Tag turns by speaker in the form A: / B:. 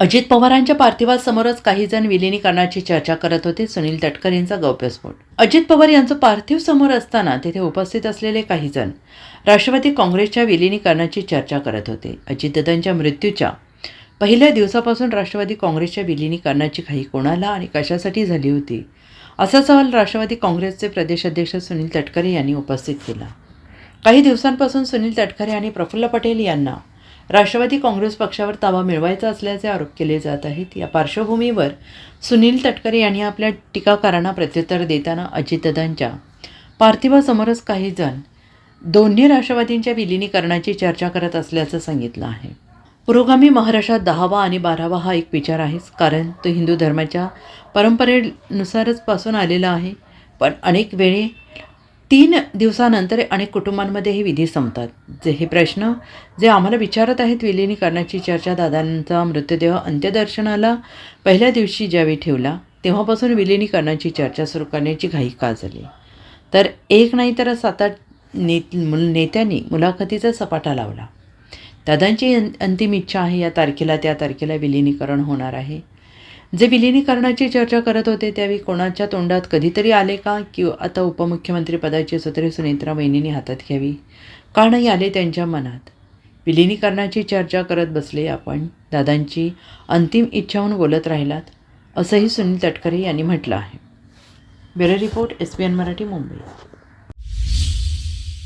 A: अजित पवारांच्या पार्थिवासमोरच काही जण विलिनीकरणाची चर्चा करत होते. सुनील तटकरेंचा गौप्यस्फोट. अजित पवार यांचं पार्थिव समोर असताना तेथे उपस्थित असलेले काही जण राष्ट्रवादी काँग्रेसच्या विलिनीकरणाची चर्चा करत होते. अजितदादांच्या मृत्यूच्या पहिल्या दिवसापासून राष्ट्रवादी काँग्रेसच्या विलिनीकरणाची घाई कोणाला आणि कशासाठी झाली होती? असा सवाल राष्ट्रवादी काँग्रेसचे प्रदेशाध्यक्ष सुनील तटकरे यांनी उपस्थित केला. काही दिवसांपासून सुनील तटकरे आणि प्रफुल्ल पटेल यांना राष्ट्रवादी काँग्रेस पक्षावर ताबा मिळवायचा असल्याचे आरोप केले जात आहेत. या पार्श्वभूमीवर सुनील तटकरे यांनी आपल्या टीकाकारांना प्रत्युत्तर देताना अजितदादांच्या पार्थिवासमोरच काही जण दोन्ही राष्ट्रवादींच्या विलिनीकरणाची चर्चा करत असल्याचं सांगितलं आहे. पुरोगामी महाराष्ट्रात दहावा आणि बारावा हा एक विचार आहेच कारण तो हिंदू धर्माच्या परंपरेनुसारच पासून आलेला आहे. पण अनेक वेळे तीन दिवसानंतर अनेक कुटुंबांमध्ये हे विधी संपतात. जे हे प्रश्न जे आम्हाला विचारत आहेत विलिनीकरणाची चर्चा दादांचा मृतदेह अंत्यदर्शनाला पहिल्या दिवशी ज्यावेळी ठेवला तेव्हापासून विलिनीकरणाची चर्चा सुरू करण्याची घाई का झाली? तर एक नाही तर सात आठ नेत नेत्यांनी मुलाखतीचा सपाटा लावला. दादांची अं- अंतिम इच्छा आहे या तारखेला त्या तारखेला विलिनीकरण होणार आहे. जे विलिनीकरणाची चर्चा करत होते त्यावेळी कोणाच्या तोंडात कधीतरी आले का? की आता उपमुख्यमंत्री पदाची सूत्रे सुनेत्रा वहिनींनी हातात घ्यावी. का नाही आले त्यांच्या मनात? विलिनीकरणाची चर्चा करत बसले आपण. दादांची अंतिम इच्छा बोलत राहिलात असंही सुनील तटकरे यांनी म्हटलं आहे. Bureau report S P N Marathi Mumbai.